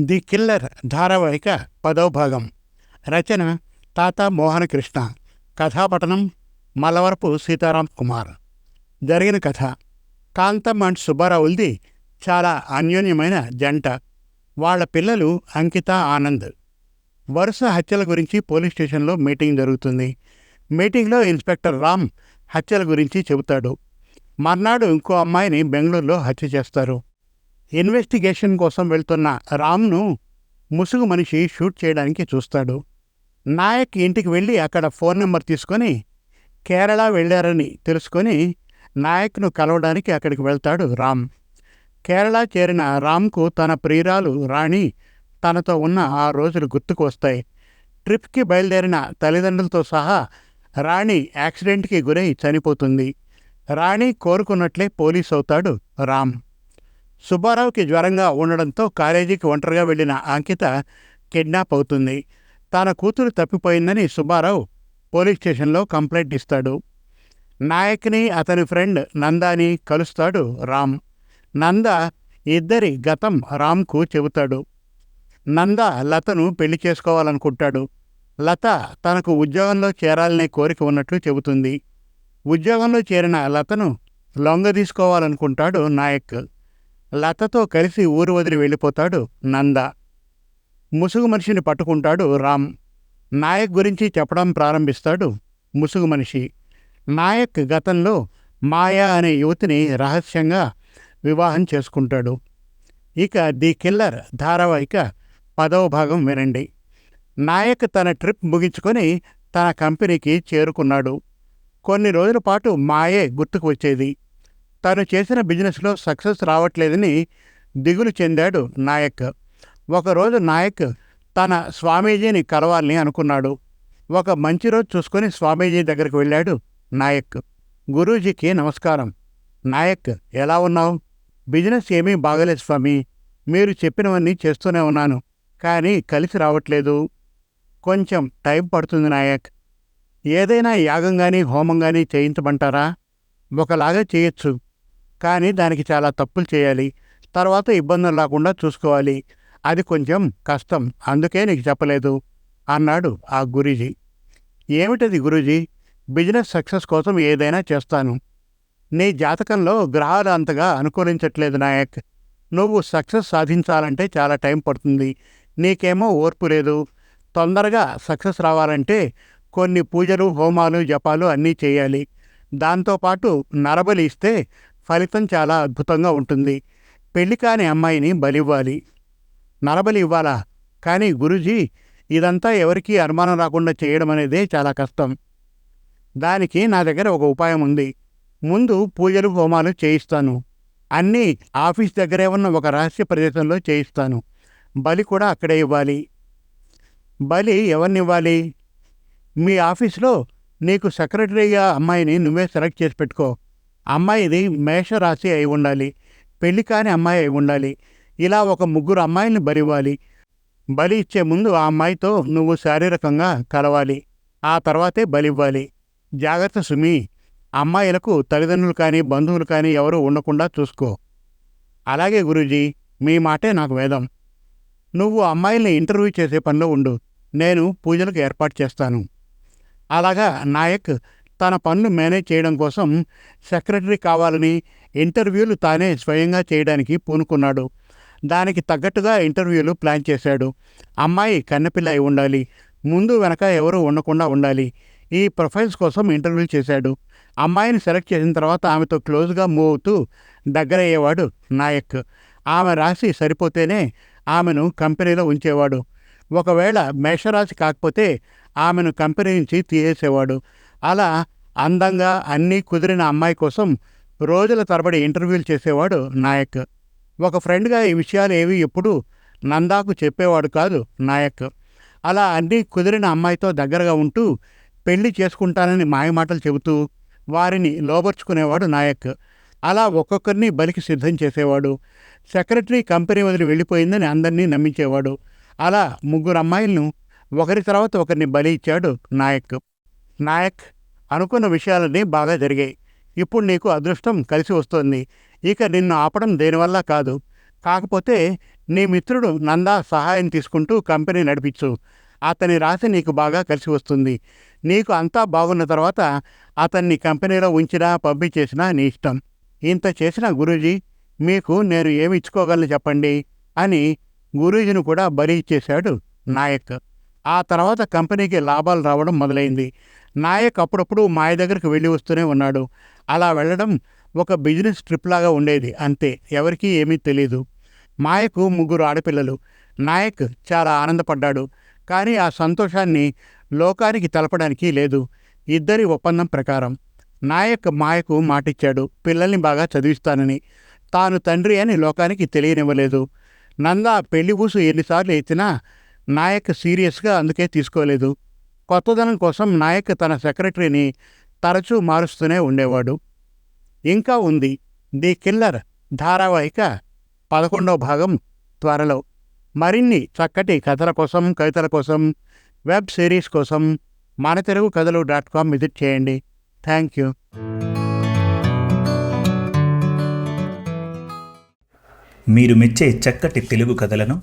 The killer ధారావాహిక పదవ భాగం. రచన తాత మోహనకృష్ణ. కథాపఠనం మలవరపు సీతారాం కుమార్. జరిగిన కథ కాంతం అండ్ సుబ్బారావులది చాలా అన్యోన్యమైన జంట. వాళ్ళ పిల్లలు అంకిత ఆనంద్. వరుస హత్యల గురించి పోలీస్ స్టేషన్లో మీటింగ్ జరుగుతుంది. మీటింగ్లో ఇన్స్పెక్టర్ రామ్ హత్యల గురించి చెబుతాడు. మర్నాడు ఇంకో అమ్మాయిని బెంగళూరులో హత్య చేస్తారు. ఇన్వెస్టిగేషన్ కోసం వెళ్తున్న రామ్ను ముసుగు మనిషి షూట్ చేయడానికి చూస్తాడు. నాయక్ ఇంటికి వెళ్ళి అక్కడ ఫోన్ నెంబర్ తీసుకొని కేరళ వెళ్ళారని తెలుసుకొని నాయక్ను కలవడానికి అక్కడికి వెళ్తాడు రామ్. కేరళ చేరిన రామ్కు తన ప్రియురాలు రాణి తనతో ఉన్న ఆ రోజులు గుర్తుకు వస్తాయి ట్రిప్కి బయలుదేరిన తల్లిదండ్రులతో సహా రాణి యాక్సిడెంట్కి గురై చనిపోతుంది. రాణి కోరుకున్నట్లే పోలీస్ అవుతాడు రామ్. సుబ్బారావుకి జ్వరంగా ఉండడంతో కాలేజీకి ఒంటరిగా వెళ్ళిన అంకిత కిడ్నాప్ అవుతుంది. తన కూతురు తప్పిపోయిందని సుబ్బారావు పోలీస్ స్టేషన్లో కంప్లైంట్ ఇస్తాడు. నాయక్ని అతని ఫ్రెండ్ నందాని కలుస్తాడు రామ్. నంద ఇద్దరి గతం రామ్కు చెబుతాడు. నంద లతను పెళ్ళి చేసుకోవాలనుకుంటాడు. లత తనకు ఉద్యోగంలో చేరాలనే కోరిక ఉన్నట్లు చెబుతుంది. ఉద్యోగంలో చేరిన లతను లొంగ తీసుకోవాలనుకుంటాడు నాయక్. లతతో కలిసి ఊరు వదిలి వెళ్ళిపోతాడు నంద. ముసుగు మనిషిని పట్టుకుంటాడు రామ్. నాయక్ గురించి చెప్పడం ప్రారంభిస్తాడు ముసుగు మనిషి. నాయక్ గతంలో మాయా అనే యువతిని రహస్యంగా వివాహం చేసుకుంటాడు. ఇక ది కిల్లర్ ధారావాహిక పదవ భాగం వినండి. నాయక్ తన ట్రిప్ ముగించుకొని తన కంపెనీకి చేరుకున్నాడు. కొన్ని రోజుల పాటు మాయే గుర్తుకు వచ్చేది. తను చేసిన బిజినెస్లో సక్సెస్ రావట్లేదని దిగులు చెందాడు నాయక్. ఒకరోజు నాయక్ తన స్వామీజీని కలవాలని అనుకున్నాడు. ఒక మంచి రోజు చూసుకొని స్వామీజీ దగ్గరికి వెళ్ళాడు నాయక్. గురూజీకి నమస్కారం. నాయక్ ఎలా ఉన్నావు? బిజినెస్ ఏమీ బాగలేదు స్వామి. మీరు చెప్పినవన్నీ చేస్తూనే ఉన్నాను. కానీ కలిసి రావట్లేదు. కొంచెం టైం పడుతుంది నాయక్. ఏదైనా యాగం కానీ హోమం కానీ చేయించమంటారా? ఒకలాగా చేయొచ్చు. కానీ దానికి చాలా తప్పులు చేయాలి. తర్వాత ఇబ్బందులు రాకుండా చూసుకోవాలి. అది కొంచెం కష్టం. అందుకే నీకు చెప్పలేదు. అన్నాడు ఆ గురూజీ. ఏమిటది గురూజీ? బిజినెస్ సక్సెస్ కోసం ఏదైనా చేస్తాను. నీ జాతకంలో గ్రహాలు అంతగా అనుకూలించట్లేదు నాయక్. నువ్వు సక్సెస్ సాధించాలంటే చాలా టైం పడుతుంది. నీకేమో ఓర్పు లేదు. తొందరగా సక్సెస్ రావాలంటే కొన్ని పూజలు హోమాలు జపాలు అన్నీ చేయాలి. దాంతోపాటు నరబలి ఇస్తే ఫలితం చాలా అద్భుతంగా ఉంటుంది. పెళ్ళి కాని అమ్మాయిని బలివ్వాలి. నరబలి ఇవ్వాలా? కానీ గురుజీ ఇదంతా ఎవరికీ అనుమానం రాకుండా చేయడం అనేదే చాలా కష్టం. దానికి నా దగ్గర ఒక ఉపాయం ఉంది. ముందు పూజలు హోమాలు చేయిస్తాను. అన్నీ ఆఫీస్ దగ్గరే ఉన్న ఒక రహస్య ప్రదేశంలో చేయిస్తాను. బలి కూడా అక్కడే ఇవ్వాలి. బలి ఎవరినివ్వాలి? మీ ఆఫీస్లో నీకు సెక్రటరీగా అమ్మాయిని నువ్వే సెలెక్ట్ చేసి పెట్టుకో. అమ్మాయిది మేషరాశి అయి ఉండాలి. పెళ్ళి కాని అమ్మాయి అయి ఉండాలి. ఇలా ఒక ముగ్గురు అమ్మాయిల్ని బరివ్వాలి. బలి ఇచ్చే ముందు ఆ అమ్మాయితో నువ్వు శారీరకంగా కలవాలి. ఆ తర్వాతే బలివ్వాలి. జాగ్రత్త సుమి. అమ్మాయిలకు తల్లిదండ్రులు కానీ బంధువులు కానీ ఎవరూ ఉండకుండా చూసుకో. అలాగే గురూజీ మీ మాటే నాకు వేదం. నువ్వు అమ్మాయిల్ని ఇంటర్వ్యూ చేసే పనిలో ఉండు. నేను పూజలకు ఏర్పాటు చేస్తాను. అలాగా నాయక్ తన పనులు మేనేజ్ చేయడం కోసం సెక్రటరీ కావాలని ఇంటర్వ్యూలు తానే స్వయంగా చేయడానికి పూనుకున్నాడు. దానికి తగ్గట్టుగా ఇంటర్వ్యూలు ప్లాన్ చేశాడు. అమ్మాయి కన్నెపిల్ల అయి ఉండాలి. ముందు వెనక ఎవరు ఉండకుండా ఉండాలి. ఈ ప్రొఫైల్స్ కోసం ఇంటర్వ్యూలు చేశాడు. అమ్మాయిని సెలెక్ట్ చేసిన తర్వాత ఆమెతో క్లోజ్గా మూవ్ అవుతూ దగ్గరయ్యేవాడు నాయక్. ఆమె రాసి సరిపోతేనే ఆమెను కంపెనీలో ఉంచేవాడు. ఒకవేళ మేషరాశి కాకపోతే ఆమెను కంపెనీ నుంచి తీసేసేవాడు. అలా అందంగా అన్నీ కుదిరిన అమ్మాయి కోసం రోజుల తరబడి ఇంటర్వ్యూలు చేసేవాడు నాయక్. ఒక ఫ్రెండ్గా ఈ విషయాలు ఏవి ఎప్పుడూ నందాకు చెప్పేవాడు కాదు నాయక్. అలా అన్నీ కుదిరిన అమ్మాయితో దగ్గరగా ఉంటూ పెళ్ళి చేసుకుంటానని మాయమాటలు చెబుతూ వారిని లోబర్చుకునేవాడు నాయక్. అలా ఒక్కొక్కరిని బలికి సిద్ధం చేసేవాడు. సెక్రటరీ కంపెనీ వదిలి వెళ్ళిపోయిందని అందరినీ నమ్మించేవాడు. అలా ముగ్గురు అమ్మాయిలను ఒకరి తర్వాత ఒకరిని బలి ఇచ్చాడు నాయక్. నాయక్ అనుకున్న విషయాలన్నీ బాగా జరిగాయి. ఇప్పుడు నీకు అదృష్టం కలిసి వస్తోంది. ఇక నిన్ను ఆపడం దేనివల్ల కాదు. కాకపోతే నీ మిత్రుడు నందా సహాయం తీసుకుంటూ కంపెనీ నడిపించు. అతని రాశి నీకు బాగా కలిసి వస్తుంది. నీకు అంతా బాగున్న తర్వాత అతన్ని కంపెనీలో ఉంచినా పంపించేసినా నీ ఇష్టం. ఇంత చేసిన గురూజీ మీకు నేను ఏమి ఇచ్చుకోగలను చెప్పండి? అని గురూజీని కూడా బలి ఇచ్చేశాడు నాయక్. ఆ తర్వాత కంపెనీకి లాభాలు రావడం మొదలైంది. నాయక్ అప్పుడప్పుడు మాయ దగ్గరికి వెళ్ళి వస్తూనే ఉన్నాడు. అలా వెళ్ళడం ఒక బిజినెస్ ట్రిప్ లాగా ఉండేది అంతే. ఎవరికీ ఏమీ తెలియదు మాయకు ముగ్గురు ఆడపిల్లలు. నాయక్ చాలా ఆనందపడ్డాడు. కానీ ఆ సంతోషాన్ని లోకానికి తెలపడానికి లేదు. ఇద్దరి ఒప్పందం ప్రకారం నాయక్ మాయకు మాటిచ్చాడు. పిల్లల్ని బాగా చదివిస్తానని. తాను తండ్రి అని లోకానికి తెలియనివ్వలేదు. నందా పెళ్ళి ఊసు ఎన్నిసార్లు ఎత్తినా నాయక్ సీరియస్గా అందుకే తీసుకోలేదు. కొత్తదనం కోసం నాయక్ తన సెక్రటరీని తరచూ మారుస్తూనే ఉండేవాడు. ఇంకా ఉంది ది కిల్లర్ ధారావాహిక పదకొండవ భాగం త్వరలో. మరిన్ని చక్కటి కథల కోసం కవితల కోసం వెబ్ సిరీస్ కోసం మన తెలుగు కథలు డాట్ కామ్ విజిట్ చేయండి. Thank you. మీరు మెచ్చే చక్కటి తెలుగు కథలను